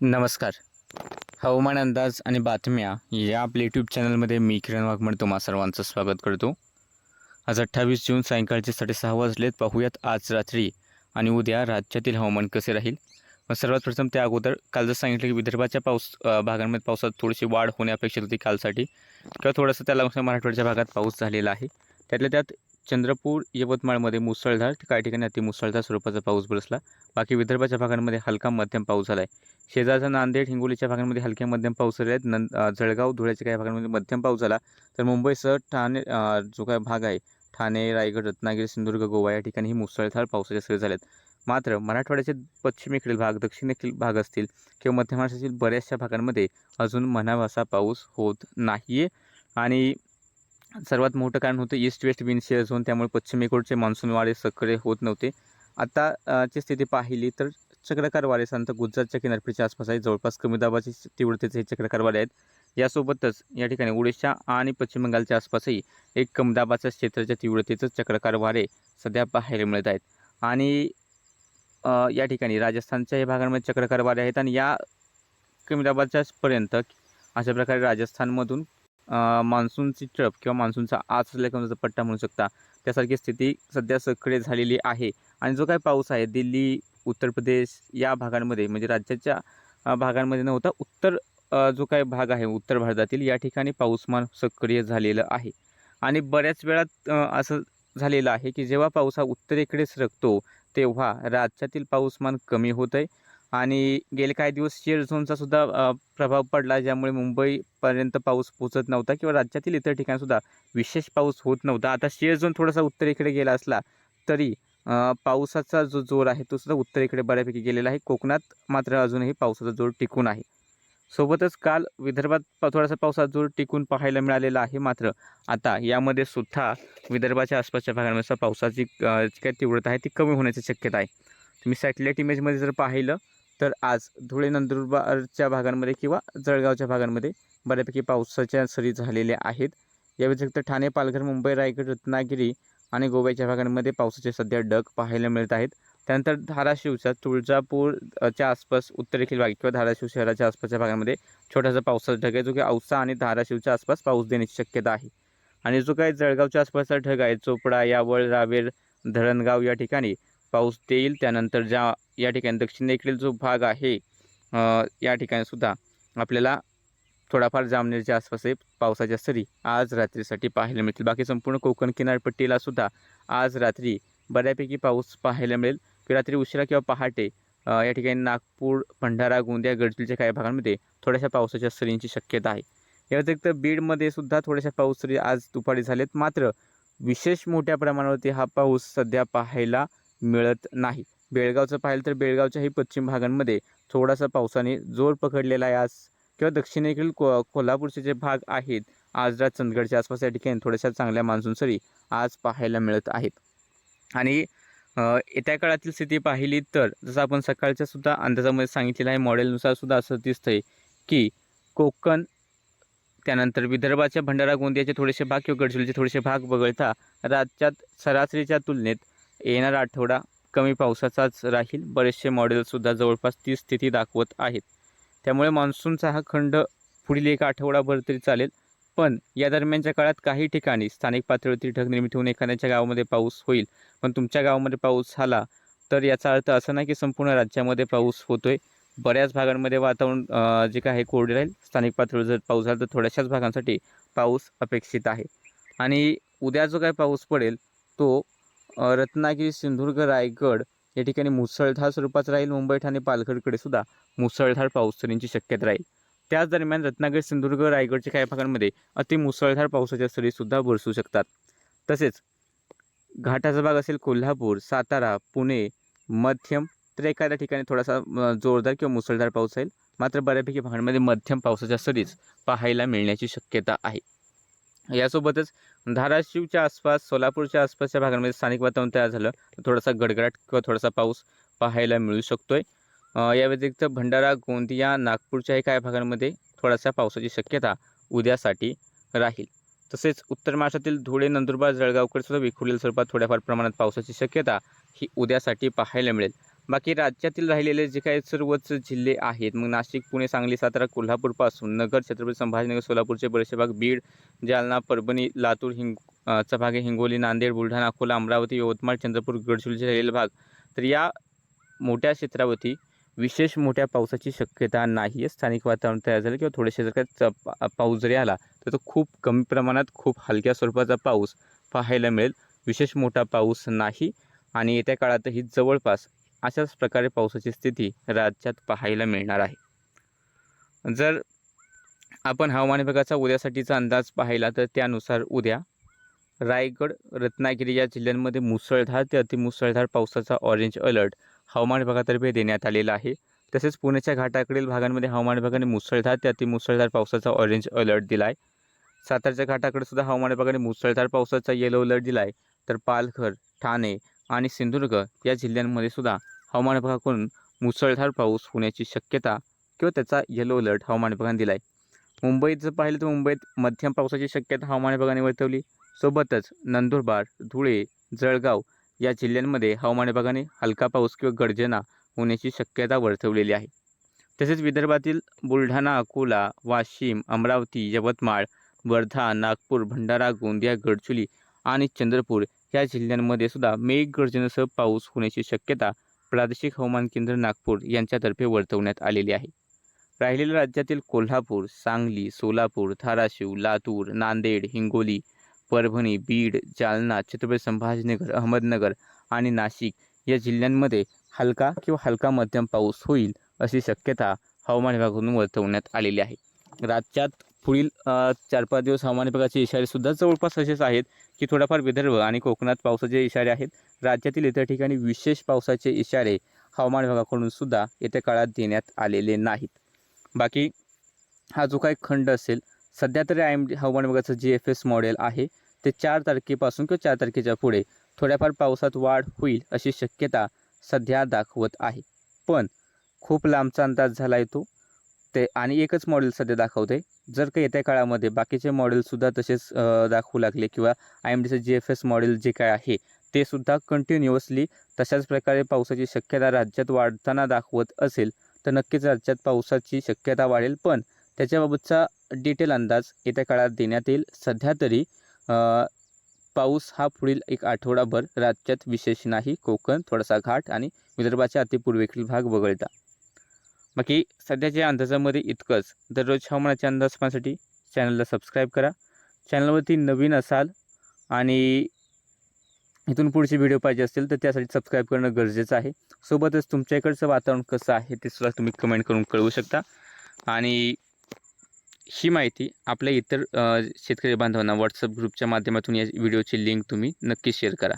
नमस्कार. हवामान अंदाज आणि बातम्या या आपल्या यूट्यूब चॅनलमध्ये मी किरण वाघमड तुम्हा सर्वांचं स्वागत करतो. आज अठ्ठावीस जून सायंकाळचे साडेसहा वाजलेत. पाहूयात आज रात्री आणि उद्या राज्यातील हवामान कसे राहील? मग सर्वात प्रथम त्या अगोदर काल जर सांगितलं की विदर्भाच्या पाऊस भागांमध्ये पावसात थोडीशी वाढ होणे अपेक्षित होती कालसाठी किंवा थोडंसं त्याला मराठवाड्याच्या भागात पाऊस झालेला आहे. त्यातल्या त्यात चंद्रपूर यवतमाळमध्ये मुसळधार काही ठिकाणी अति मुसळधार स्वरूपाचा पाऊस बरसला. बाकी विदर्भाच्या भागांमध्ये हलका मध्यम पाऊस झाला आहे शेजारचा नांदेड हिंगोलीच्या भागांमध्ये हलक्या मध्यम पाऊस झाले आहेत नं जळगाव धुळ्याच्या काही भागांमध्ये मध्यम पाऊस झाला. तर मुंबईसह ठाणे जो काय भाग आहे ठाणे रायगड रत्नागिरी सिंधुदुर्ग गोवा या ठिकाणी मुसळधार पावसाच्या सरी झाल्यात मात्र मराठवाड्याचे पश्चिमेकडील भाग दक्षिणेकडील भाग असतील किंवा मध्य महाराष्ट्रातील बऱ्याचशा भागांमध्ये अजून म्हणावासा पाऊस होत नाही आहे आणि सर्वात मोठं कारण होतं east west wind shear zone त्यामुळे पश्चिमेकडचे मान्सून वारे सक्रिय होत नव्हते. आता ची स्थिती पाहिली तर चक्रकार वारे संत गुजरातच्या किनारपट्टीच्या आसपास आहे जवळपास कमी दाबाची तीव्रतेचे हे चक्रकार वारे आहेत. यासोबतच या ठिकाणी ओडिशा आणि पश्चिम बंगालच्या आसपासही एक कमी दाबाच्या क्षेत्राच्या तीव्रतेचं चक्रकार वारे सध्या पाहायला मिळत आहेत. आणि या ठिकाणी राजस्थानच्या या भागांमध्ये चक्रकार वारे आहेत. आणि या कमी दाबाच्या पर्यंत अशा प्रकारे राजस्थानमधून मान्सूनची ट्रप किंवा मान्सूनचा आज असल्याचा पट्टा म्हणू शकता त्यासारखी स्थिती सध्या सक्रिय झालेली आहे. आणि जो काही पाऊस आहे दिल्ली उत्तर प्रदेश या भागांमध्ये म्हणजे राज्याच्या भागांमध्ये भागांमध्ये नव्हता उत्तर जो काही भाग आहे उत्तर भारतातील या ठिकाणी पाऊसमान सक्रिय झालेलं आहे. आणि बऱ्याच वेळात असं झालेलं आहे की जेव्हा पाऊस हा उत्तरेकडे सरकतो तेव्हा राज्यातील पाऊसमान कमी होत आहे आणि गेले काही दिवस शेअर झोनचा सुद्धा प्रभाव पडला ज्यामुळे मुंबईपर्यंत पाऊस पोचत नव्हता किंवा राज्यातील इतर ठिकाणसुद्धा विशेष पाऊस होत नव्हता. आता शेअर झोन थोडासा उत्तरेकडे गेला असला तरी पावसाचा जो जोर आहे तो सुद्धा उत्तरेकडे बऱ्यापैकी गेलेला आहे. कोकणात मात्र अजूनही पावसाचा जोर टिकून आहे. सोबतच काल विदर्भात थोडासा पावसाचा जोर टिकून पाहायला मिळालेला आहे. मात्र आता यामध्ये सुद्धा विदर्भाच्या आसपासच्या भागांमध्ये पावसाची काय जी काही तीव्रता आहे ती कमी होण्याची शक्यता आहे. तुम्ही सॅटेलाईट इमेजमध्ये जर पाहिलं तर आज धुळे नंदुरबारच्या भागांमध्ये किंवा जळगावच्या भागांमध्ये बऱ्यापैकी पावसाच्या सरी झालेल्या आहेत. या व्यतिरिक्त ठाणे पालघर मुंबई रायगड रत्नागिरी आणि गोव्याच्या भागांमध्ये पावसाचे सध्या डग पाहायला मिळत आहेत. त्यानंतर धाराशिवच्या तुळजापूरच्या आसपास उत्तरेखील भाग किंवा धाराशिव शहराच्या आसपासच्या भागामध्ये छोटासा पावसाचा ढग आहे. जो की औसा आणि धाराशिवच्या आसपास पाऊस देण्याची शक्यता आहे. आणि जो काही जळगावच्या आसपासचा ढग आहे चोपडा यावळ रावेर धरणगाव या ठिकाणी पाऊस देईल त्यानंतर ज्या या ठिकाणी दक्षिणेकडील जो भाग आहे या ठिकाणीसुद्धा आपल्याला थोडाफार जामनेरच्या आसपास हे पावसाच्या सरी आज रात्रीसाठी पाहायला मिळतील. बाकी संपूर्ण कोकण किनारपट्टीला सुद्धा आज रात्री बऱ्यापैकी पाऊस पाहायला मिळेल. की रात्री उशिरा किंवा पहाटे या ठिकाणी नागपूर भंडारा गोंदिया गडचिरोलीच्या काही भागांमध्ये थोड्याशा पावसाच्या सरींची शक्यता आहे. या व्यतिरिक्त बीडमध्ये सुद्धा थोड्याशा पाऊस सरी आज दुपारी झालेत. मात्र विशेष मोठ्या प्रमाणावरती हा पाऊस सध्या पाहायला मिळत नाही. बेळगावचं पाहिलं तर बेळगावच्याही पश्चिम भागांमध्ये थोडासा पावसाने जोर पकडलेला आहे आज. किंवा दक्षिणेकडील को कोल्हापूरचे जे भाग आहेत आजरा चंदगडच्या आसपास या ठिकाणी थोड्याशा चांगल्या मान्सून सरी आज पाहायला मिळत आहेत. आणि येत्या काळातील स्थिती पाहिली तर जसं आपण सकाळच्या सुद्धा अंदाजामध्ये सांगितलेलं आहे मॉडेलनुसार सुद्धा असं दिसतंय की कोकण त्यानंतर विदर्भाच्या भंडारा गोंदियाचे थोडेसे भाग किंवा गडचिरोलीचे थोडेसे भाग वगळता राज्यात सरासरीच्या तुलनेत येणारा आठवडा कमी पावसाचाच राहील. बरेचसे मॉडेलसुद्धा जवळपास ती स्थिती दाखवत आहेत. त्यामुळे मान्सूनचा हा खंड पुढील एक आठवडाभर तरी चालेल. पण या दरम्यानच्या काळात काही ठिकाणी स्थानिक पातळीवरती ढग निर्मिती होऊन एखाद्याच्या गावामध्ये पाऊस होईल. पण तुमच्या गावामध्ये पाऊस झाला तर याचा अर्थ असा नाही की संपूर्ण राज्यामध्ये पाऊस होतोय. बऱ्याच भागांमध्ये वातावरण जे काय आहे कोरडे राहील स्थानिक पातळीवर जर पाऊस झाला तर थोड्याशाच भागांसाठी पाऊस अपेक्षित आहे. आणि उद्या जो काय पाऊस पडेल तो रत्नागिरी सिंधुदुर्ग रायगड या ठिकाणी मुसळधार स्वरूपात राहील. मुंबई ठाणे पालघरकडे सुद्धा मुसळधार पाऊस सरींची शक्यता राहील. त्याच दरम्यान रत्नागिरी सिंधुदुर्ग रायगडच्या काही भागांमध्ये अति मुसळधार पावसाच्या सरीसुद्धा बरसू शकतात. तसेच घाटाचा भाग असेल कोल्हापूर सातारा पुणे मध्यम तर एखाद्या ठिकाणी थोडासा जोरदार किंवा मुसळधार पाऊस राहील. मात्र बऱ्यापैकी भागांमध्ये मध्यम पावसाच्या सरीच पाहायला मिळण्याची शक्यता आहे. यासोबतच धाराशिवच्या आसपास सोलापूरच्या आसपासच्या भागांमध्ये स्थानिक वातावरण तयार झालं. तर थोडासा गडगडाट किंवा थोडासा पाऊस पाहायला मिळू शकतो आहे या व्यतिरिक्त भंडारा गोंदिया नागपूरच्याही काही भागांमध्ये थोडासा पावसाची शक्यता उद्यासाठी राहील. तसेच उत्तर महाराष्ट्रातील धुळे नंदुरबार जळगावकडे सुद्धा विखुरलेल्या स्वरूपात थोड्याफार प्रमाणात पावसाची शक्यता ही उद्यासाठी पाहायला मिळेल. बाकी राज्यातील राहिलेले जे काही सर्वच जिल्हे आहेत मग नाशिक पुणे सांगली सातारा कोल्हापूरपासून नगर छत्रपती संभाजीनगर सोलापूरचे बरेचसे भाग बीड जालना परभणी लातूर हिंग चा भाग आहे हिंगोली नांदेड बुलढाणा अकोला अमरावती यवतमाळ चंद्रपूर गडचिरोलीचे राहिलेले भाग. तर या मोठ्या क्षेत्रावरती विशेष मोठ्या पावसाची शक्यता नाही आहे स्थानिक वातावरण तयार झालं किंवा थोडेसे जर काय च- पा- पाऊस जरी आला तर तो खूप कमी प्रमाणात खूप हलक्या स्वरूपाचा पाऊस पाहायला मिळेल. विशेष मोठा पाऊस नाही आणि येत्या काळातही जवळपास अशाच प्रकारे पावसाची स्थिती राज्यात पाहायला मिळणार आहे. जर आपण हवामान विभागाचा उद्यासाठीचा अंदाज पाहिला तर त्यानुसार उद्या रायगड रत्नागिरी या जिल्ह्यांमध्ये मुसळधार ते अतिमुसळधार पावसाचा ऑरेंज अलर्ट हवामान विभागातर्फे देण्यात आलेला आहे. तसेच पुण्याच्या घाटाकडील भागांमध्ये हवामान विभागाने मुसळधार ते अतिमुसळधार पावसाचा ऑरेंज अलर्ट दिला आहे सातारच्या घाटाकडे सुद्धा हवामान विभागाने मुसळधार पावसाचा येलो अलर्ट दिला आहे तर पालघर ठाणे आणि सिंधुदुर्ग या जिल्ह्यांमध्ये सुद्धा हवामान विभागाकडून मुसळधार पाऊस होण्याची शक्यता किंवा त्याचा येलो अलर्ट हवामान विभागाने दिला आहे मुंबईत जर पाहिलं तर मुंबईत मध्यम पावसाची शक्यता हवामान विभागाने वर्तवली. सोबतच नंदुरबार धुळे जळगाव या जिल्ह्यांमध्ये हवामान विभागाने हलका पाऊस किंवा गर्जना होण्याची शक्यता वर्तवलेली आहे. तसेच विदर्भातील बुलढाणा अकोला वाशिम अमरावती यवतमाळ वर्धा नागपूर भंडारा गोंदिया गडचुली आणि चंद्रपूर या जिल्ह्यांमध्ये सुद्धा मेघगर्जनेसह पाऊस होण्याची शक्यता प्रादेशिक हवामान केंद्र नागपूर यांच्यातर्फे वर्तवण्यात आलेली आहे. राहिलेल्या राज्यातील कोल्हापूर सांगली सोलापूर धाराशिव लातूर नांदेड हिंगोली परभणी बीड जालना छत्रपती संभाजीनगर अहमदनगर आणि नाशिक या जिल्ह्यांमध्ये हलका किंवा हलका मध्यम पाऊस होईल अशी शक्यता हवामान विभागाकडून वर्तवण्यात आलेली आहे. राज्यात पुढील चार पाच दिवस हवामान विभागाचे इशारेसुद्धा जवळपास असेच आहेत. की थोडाफार विदर्भ आणि कोकणात पावसाचे इशारे आहेत. राज्यातील इतर ठिकाणी विशेष पावसाचे इशारे हवामान विभागाकडून सुद्धा येत्या काळात देण्यात आलेले नाहीत. बाकी हा जो काही खंड असेल सध्या तरी आय एम डी हवामान विभागाचं जी एफ एस मॉडेल आहे ते चार तारखेपासून किंवा चार तारखेच्या पुढे थोड्याफार पावसात वाढ होईल अशी शक्यता सध्या दाखवत आहे. पण खूप लांबचा अंदाज झाला आहे तो. ते आणि एकच मॉडेल सध्या दाखवते. जर का येत्या काळामध्ये बाकीचे मॉडेलसुद्धा तसेच दाखवू लागले किंवा आय एम डीचं जी एफ एस मॉडेल जे काय आहे ते सुद्धा कंटिन्युअसली तशाच प्रकारे पावसाची शक्यता राज्यात वाढताना दाखवत असेल तर नक्कीच राज्यात पावसाची शक्यता वाढेल. पण त्याच्याबाबतचा डिटेल अंदाज येत्या काळात देण्यात येईल. सध्या तरी पाऊस हा पुढील एक आठवडाभर राज्यात विशेष नाही. कोकण थोडासा घाट आणि विदर्भाच्या अतिपूर्वेकडील भाग वगळता. बाकी सध्याच्या अंदाजामध्ये इतकंच. दररोज हवामानाचे अंदाज पाहण्यासाठी चॅनलला सबस्क्राईब करा. चॅनलवरती नवीन असाल आणि इथून पुढचे व्हिडिओ पाहिजे असतील तर त्यासाठी सबस्क्राईब करणं गरजेचं आहे. सोबतच तुमच्या इकडचं वातावरण कसं आहे ते सुद्धा तुम्ही कमेंट करून कळवू शकता. आणि ही माहिती आपल्या इतर शेतकरी बांधवांना व्हॉट्सअप ग्रुपच्या माध्यमातून या व्हिडिओची लिंक तुम्ही नक्की शेअर करा.